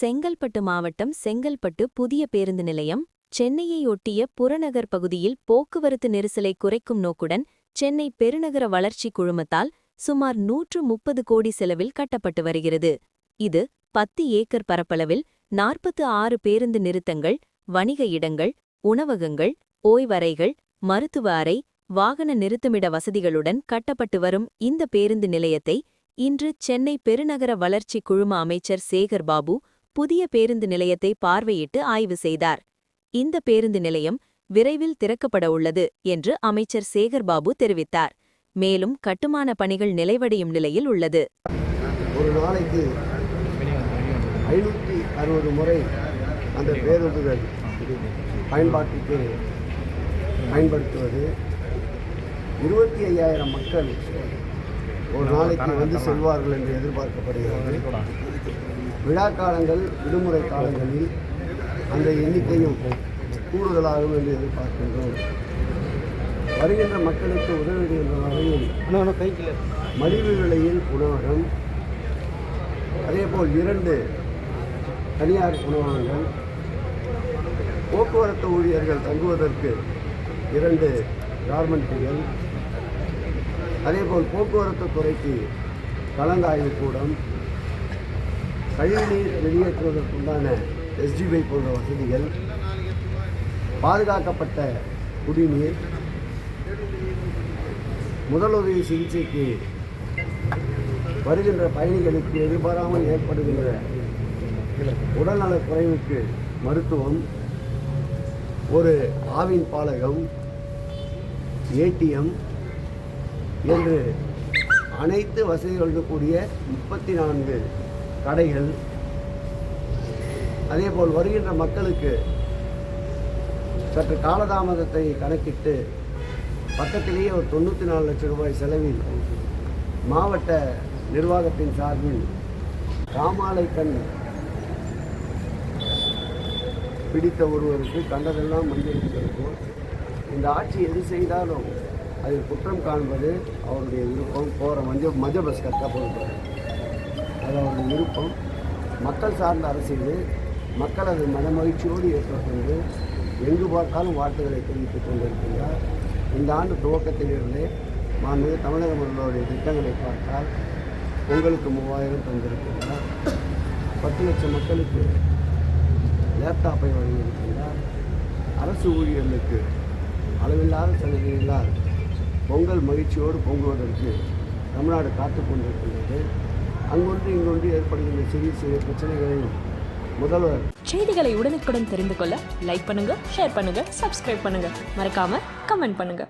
செங்கல்பட்டு மாவட்டம் செங்கல்பட்டு புதிய பேருந்து நிலையம் சென்னையை ஒட்டிய புறநகர் பகுதியில் போக்குவரத்து நெரிசலை குறைக்கும் நோக்குடன் சென்னை பெருநகர வளர்ச்சி குழுமத்தால் சுமார் நூற்று முப்பது கோடி செலவில் கட்டப்பட்டு வருகிறது. இது பத்து ஏக்கர் பரப்பளவில் நாற்பத்து ஆறு பேருந்து நிறுத்தங்கள் வணிக இடங்கள் உணவகங்கள் ஓய்வறைகள் மருத்துவ அறை வாகன நிறுத்துமிட வசதிகளுடன் கட்டப்பட்டு வரும் இந்த பேருந்து நிலையத்தை இன்று சென்னை பெருநகர வளர்ச்சி குழும அமைச்சர் சேகர் பாபு புதிய பேருந்து நிலையத்தை பார்வையிட்டு ஆய்வு செய்தார். இந்த பேருந்து நிலையம் விரைவில் திறக்கப்பட உள்ளது என்று அமைச்சர் சேகர்பாபு தெரிவித்தார். மேலும் கட்டுமான பணிகள் நிறைவடையும் நிலையில் உள்ளது. ஒரு நாளைக்கு ஐநூற்றி அறுபது முறை அந்த பேருந்துகள் பயன்பாட்டுக்கு பயன்படுத்துவது இருபத்தி ஐயாயிரம் மக்கள் ஒரு நாளைக்கு வந்து செல்வார்கள் என்று எதிர்பார்க்கப்படுகிறது. விழா காலங்கள் விடுமுறை காலங்களில் அந்த எண்ணிக்கையும் கூடுதலாகும் என்று எதிர்பார்க்கின்றோம். வருகின்ற மக்களுக்கு உதவிடுகின்ற வகையில் மலிவு விலையில் உணவகம் அதேபோல் இரண்டு தனியார் உணவகங்கள் போக்குவரத்து ஊழியர்கள் தங்குவதற்கு இரண்டு கார்மெண்ட்டுகள் அதேபோல் போக்குவரத்து துறைக்கு கலந்தாய்வு கூடம் கழிவுநீர் வெளியேற்றுவதற்குண்டான எஸ்டிபை போன்ற வசதிகள் பாதுகாக்கப்பட்ட குடிநீர் முதலுதவி சிகிச்சைக்கு வருகின்ற பயணிகளுக்கு எதிர்பாராமல் ஏற்படுகின்ற உடல்நலக் குறைவுக்கு மருத்துவம் ஒரு ஆவின் பாலகம் ஏடிஎம் என்று அனைத்து வசதிகளுடன் கூடிய முப்பத்தி நான்கு கடைகள். அதேபோல் வருகின்ற மக்களுக்கு சற்று காலதாமதத்தை கணக்கிட்டு பக்கத்திலேயே ஒரு தொண்ணூற்றி நாலு லட்சம் ரூபாய் செலவில் மாவட்ட நிர்வாகத்தின் சார்பில் காமாலை கண் பிடித்த ஒருவருக்கு கண்டதெல்லாம் மஞ்சள் இருக்கும் இந்த ஆட்சி எது செய்தாலும் அதில் குற்றம் காண்பது அவருடைய விருப்பம். போகிற மஞ்ச மஞ்ச பஸ் கரெக்டாக போகிறது அது அவருடைய விருப்பம். மக்கள் சார்ந்த அரசியல் மக்கள் அதை மனமகிழ்ச்சியோடு ஏற்றுக்கொண்டு எங்கு பார்த்தாலும் வாழ்த்துக்களை தெரிவித்துக் கொண்டிருக்கிறார் இந்த ஆண்டு துவக்கத்திலிருந்தே மாண்பு தமிழக முதல்வருடைய திட்டங்களை பார்த்தால் பொங்கலுக்கு மூவாயிரம் தந்திருக்கிறார் பத்து லட்சம் மக்களுக்கு லேப்டாப்பை வழங்கியிருக்கிறார் அரசு ஊழியர்களுக்கு அளவில்லாத சலுகைகளால் பொங்கல் மகிழ்ச்சியோடு பொங்குவதற்கு தமிழ்நாடு காத்துக் கொண்டிருக்கின்றது. அங்கொன்று இங்கொன்று ஏற்படுகின்ற சிறிய சிறிய பிரச்சனைகளையும் முதல்வர் செய்திகளை உடனுக்குடன் தெரிந்து கொள்ள லைக் பண்ணுங்க ஷேர் பண்ணுங்க சப்ஸ்கிரைப் பண்ணுங்க. மறக்காம கமெண்ட் பண்ணுங்க.